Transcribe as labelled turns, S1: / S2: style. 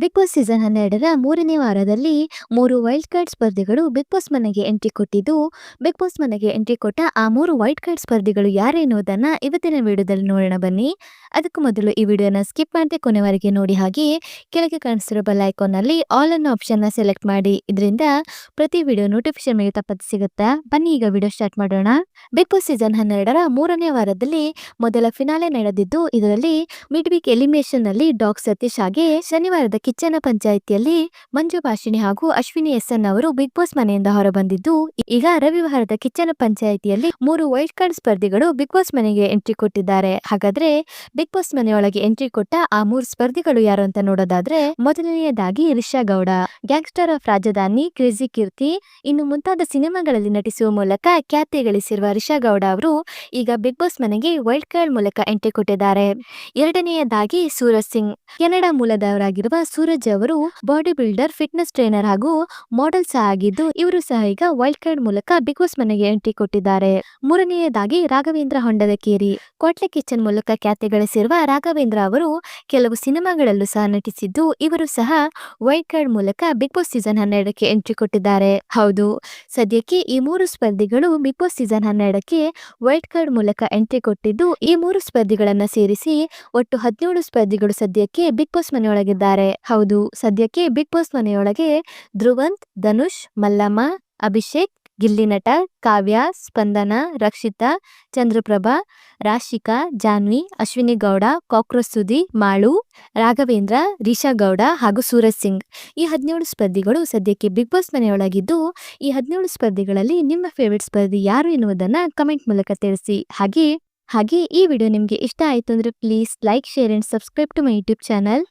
S1: Big Boss season ಹನ್ನೆರಡರ ಮೂರನೇ ವಾರದಲ್ಲಿ ಮೂರು ವೈಲ್ಡ್ ಕಾರ್ಡ್ ಸ್ಪರ್ಧಿಗಳು ಬಿಗ್ ಬಾಸ್ ಮನೆಗೆ ಎಂಟ್ರಿ ಕೊಟ್ಟಿದ್ದು. ಬಿಗ್ ಬಾಸ್ ಮನೆಗೆ ಎಂಟ್ರಿ ಕೊಟ್ಟ ಆ ಮೂರು ವೈಲ್ಡ್ ಕಾರ್ಡ್ ಸ್ಪರ್ಧಿಗಳು ಯಾರು ಎನ್ನುವುದನ್ನ ಇವತ್ತಿನ ವಿಡಿಯೋದಲ್ಲಿ ನೋಡೋಣ ಬನ್ನಿ. ಅದಕ್ಕೂ ಮೊದಲು ಈ ವಿಡಿಯೋನ ಸ್ಕಿಪ್ ಮಾಡದೆ ಕೊನೆವರೆಗೆ ನೋಡಿ ಹಾಗೆ ಕೆಳಗೆ ಕಾಣಿಸ್ತಿರೋ ಬೆಲ್ ಐಕಾನ್ ಅಲ್ಲಿ ಆಲ್ ಅನ್ನೋ ಆಪ್ಷನ್ನ ಸೆಲೆಕ್ಟ್ ಮಾಡಿ. ಇದರಿಂದ ಪ್ರತಿ ವಿಡಿಯೋ ನೋಟಿಫಿಕೇಶನ್ ಮೇಲೆ ತಪ್ಪದೆ ಸಿಗುತ್ತಾ? ಬನ್ನಿ ಈಗ ವಿಡಿಯೋ ಸ್ಟಾರ್ಟ್ ಮಾಡೋಣ. ಬಿಗ್ ಬಾಸ್ ಸೀಸನ್ ಹನ್ನೆರಡರ ಮೂರನೇ ವಾರದಲ್ಲಿ ಮೊದಲ ಫಿನಾಲೆ ನಡೆದಿದ್ದು ಇದರಲ್ಲಿ ಮಿಡ್ ವೀಕ್ ಎಲಿಮಿನೇಷನ್ನಲ್ಲಿ ಡಾಕ್ ಸತೀಶ್ ಹಾಗೆ ಶನಿವಾರದ ಕಿಚ್ಚನ ಪಂಚಾಯಿತಿಯಲ್ಲಿ ಮಂಜು ಭಾಷಿಣಿ ಹಾಗೂ ಅಶ್ವಿನಿ ಎಸ್ ಎನ್ ಅವರು ಬಿಗ್ ಬಾಸ್ ಮನೆಯಿಂದ ಹೊರಬಂದಿದ್ದು, ಈಗ ರವಿವಾರದ ಕಿಚ್ಚನ ಪಂಚಾಯಿತಿಯಲ್ಲಿ ಮೂರು ವೈಲ್ಡ್ ಕಾರ್ಡ್ ಸ್ಪರ್ಧಿಗಳು ಬಿಗ್ ಬಾಸ್ ಮನೆಗೆ ಎಂಟ್ರಿ ಕೊಟ್ಟಿದ್ದಾರೆ. ಹಾಗಾದ್ರೆ ಬಿಗ್ ಬಾಸ್ ಮನೆಯೊಳಗೆ ಎಂಟ್ರಿ ಕೊಟ್ಟ ಆ ಮೂರು ಸ್ಪರ್ಧಿಗಳು ಯಾರು ಅಂತ ನೋಡೋದಾದ್ರೆ ಮೊದಲನೆಯದಾಗಿ Risha Gowda. Gangster of Rajadhani crazy Keerthi. ಇನ್ನು ಮುಂತಾದ ಸಿನಿಮಾಗಳಲ್ಲಿ ನಟಿಸುವ ಮೂಲಕ ಖ್ಯಾತಿ ಗಳಿಸಿರುವ ರಿಷಾ ಗೌಡ ಅವರು ಈಗ ಬಿಗ್ ಬಾಸ್ ಮನೆಗೆ ವೈಲ್ಡ್ ಕಾರ್ಡ್ ಮೂಲಕ ಎಂಟ್ರಿ ಕೊಟ್ಟಿದ್ದಾರೆ. ಎರಡನೆಯದಾಗಿ ಸೂರಜ್ ಸಿಂಗ್. ಕೆನಡಾ ಮೂಲದವರಾಗಿರುವ ಸೂರಜ್ ಅವರು ಬಾಡಿ ಬಿಲ್ಡರ್, ಫಿಟ್ನೆಸ್ ಟ್ರೈನರ್ ಹಾಗೂ ಮಾಡೆಲ್ ಸಹ ಆಗಿದ್ದು, ಇವರು ಸಹ ಈಗ ವೈಲ್ಡ್ ಕಾರ್ಡ್ ಮೂಲಕ ಬಿಗ್ ಬಾಸ್ ಮನೆಗೆ ಎಂಟ್ರಿ ಕೊಟ್ಟಿದ್ದಾರೆ. ಮೂರನೆಯದಾಗಿ ರಾಘವೇಂದ್ರ ಹೊಂಡದ ಕೇರಿ ಕೋಟ್ಲೆ ಕಿಚನ್ ಮೂಲಕ ಖ್ಯಾತಿ ಗಳಿಸಿರುವ ರಾಘವೇಂದ್ರ ಅವರು ಕೆಲವು ಸಿನಿಮಾಗಳಲ್ಲೂ ಸಹ ನಟಿಸಿದ್ದು, ಇವರು ಸಹ ವೈಲ್ಡ್ ಕಾರ್ಡ್ ಮೂಲಕ ಬಿಗ್ ಬಾಸ್ ಸೀಸನ್ ಹನ್ನೆರಡಕ್ಕೆ ಎಂಟ್ರಿ ಕೊಟ್ಟಿದ್ದಾರೆ. ಹೌದು, ಸದ್ಯಕ್ಕೆ ಈ ಮೂರು ಸ್ಪರ್ಧಿಗಳು ಬಿಗ್ ಬಾಸ್ ಸೀಸನ್ ಹನ್ನೆರಡಕ್ಕೆ ವೈಲ್ಡ್ ಕಾರ್ಡ್ ಮೂಲಕ ಎಂಟ್ರಿ ಕೊಟ್ಟಿದ್ದು, ಈ ಮೂರು ಸ್ಪರ್ಧಿಗಳನ್ನ ಸೇರಿಸಿ ಒಟ್ಟು ಹದಿನೇಳು ಸ್ಪರ್ಧಿಗಳು ಸದ್ಯಕ್ಕೆ ಬಿಗ್ ಬಾಸ್ ಮನೆಯೊಳಗಿದ್ದಾರೆ. ಹೌದು. ಸದ್ಯಕ್ಕೆ ಬಿಗ್ ಬಾಸ್ ಮನೆಯೊಳಗೆ ಧ್ರುವಂತ್, ಧನುಷ್, ಮಲ್ಲಮ್ಮ, ಅಭಿಷೇಕ್, ಗಿಲ್ಲಿ ನಟ, ಕಾವ್ಯ, ಸ್ಪಂದನ, ರಕ್ಷಿತಾ, ಚಂದ್ರಪ್ರಭಾ, ರಾಶಿಕಾ, ಜಾನ್ವಿ, ಅಶ್ವಿನಿ ಗೌಡ, ಕಾಕ್ರೋಚ್ ಸುದಿ, ಮಾಳು, ರಾಘವೇಂದ್ರ, ರಿಷಾ ಗೌಡ ಹಾಗೂ ಸೂರಜ್ ಸಿಂಗ್. ಈ ಹದಿನೇಳು ಸ್ಪರ್ಧಿಗಳು ಸದ್ಯಕ್ಕೆ ಬಿಗ್ ಬಾಸ್ ಮನೆಯೊಳಗಿದ್ದು, ಈ ಹದಿನೇಳು ಸ್ಪರ್ಧಿಗಳಲ್ಲಿ ನಿಮ್ಮ ಫೇವರಿಟ್ ಸ್ಪರ್ಧಿ ಯಾರು ಎನ್ನುವುದನ್ನು ಕಮೆಂಟ್ ಮೂಲಕ ತಿಳಿಸಿ. ಹಾಗೆ ಹಾಗೆ ಈ ವಿಡಿಯೋ ನಿಮಗೆ ಇಷ್ಟ ಆಯಿತು ಅಂದರೆ please like, share and subscribe to my YouTube channel.